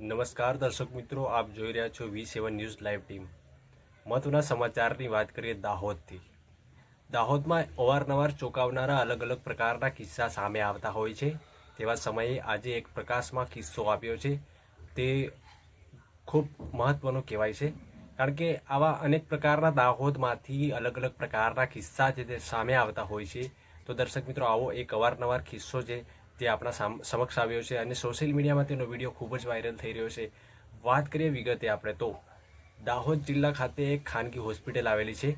નમસ્કાર દર્શક મિત્રો, આપ જોઈ રહ્યા છો V seven news live team. મહત્વના સમાચારની વાત કરીએ દાહોદથી. દાહોદમાં અવારનવાર ચોંકાવનારા અલગ અલગ પ્રકારના કિસ્સા સામે આવતા હોય છે. તેવા સમયે આજે એક પ્રકાશમાં કિસ્સો આપ્યો છે. તે ખૂબ મહત્વનો કહેવાય છે. કારણ કે આવા અનેક પ્રકારના દાહોદમાંથી અલગ અલગ પ્રકારના કિસ્સા છે તે સામે આવતા હોય છે. તો દર્શક મિત્રો, આવો એક અવારનવાર કિસ્સો છે. તે આપણા સામ- સમક્ષ આવ્યો છે અને સોશિયલ મીડિયામાં તેનો વીડિયો ખૂબ જ વાયરલ થઈ રહ્યો છે. વાત કરીએ વિગતે આપણે તો. દાહોદ જિલ્લા ખાતે એક ખાનગી હોસ્પિટલ આવેલી છે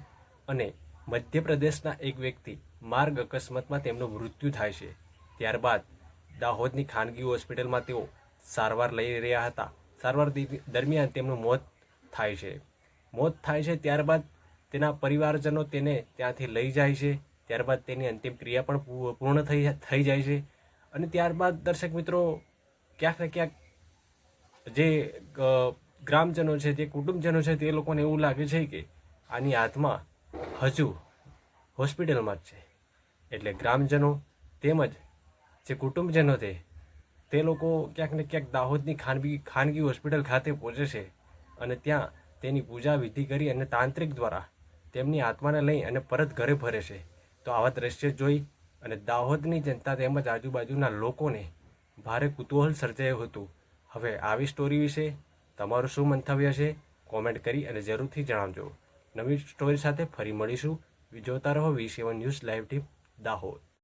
અને મધ્યપ્રદેશના એક વ્યક્તિ માર્ગ અકસ્માતમાં તેમનું મૃત્યુ થાય છે. ત્યારબાદ દાહોદની ખાનગી હોસ્પિટલમાં તેઓ સારવાર લઈ રહ્યા હતા. સારવાર દરમિયાન તેમનું મોત થાય છે. મોત થાય છે ત્યારબાદ તેના પરિવારજનો તેને ત્યાંથી લઈ જાય છે. ત્યારબાદ તેની અંતિમ ક્રિયા પણ પૂર્ણ થઈ થઈ જાય છે. અને ત્યારબાદ દર્શક મિત્રો, ક્યાંક ને ક્યાંક જે ગ્રામજનો છે, જે કુટુંબજનો છે, તે લોકોને એવું લાગે છે કે આની આત્મા હજુ હોસ્પિટલમાં જ છે. એટલે ગ્રામજનો તેમજ જે કુટુંબજનો છે, તે લોકો ક્યાંક ને ક્યાંક દાહોદની ખાનગી ખાનગી હોસ્પિટલ ખાતે પહોંચે છે અને ત્યાં તેની પૂજા વિધિ કરી અને તાંત્રિક દ્વારા તેમની આત્માને લઈ અને પરત ઘરે ફરે છે. તો આવા દ્રશ્ય જોઈ અને દાહોદની જનતા તેમજ આજુબાજુના લોકોને ભારે કુતૂહલ સર્જાયું હતું. હવે આવી સ્ટોરી વિશે તમારું શું મંતવ્ય છે? કોમેન્ટ કરી અને જરૂરથી જણાવજો. નવી સ્ટોરી સાથે ફરી મળીશું. જોતા રહો V seven news live team Dahod.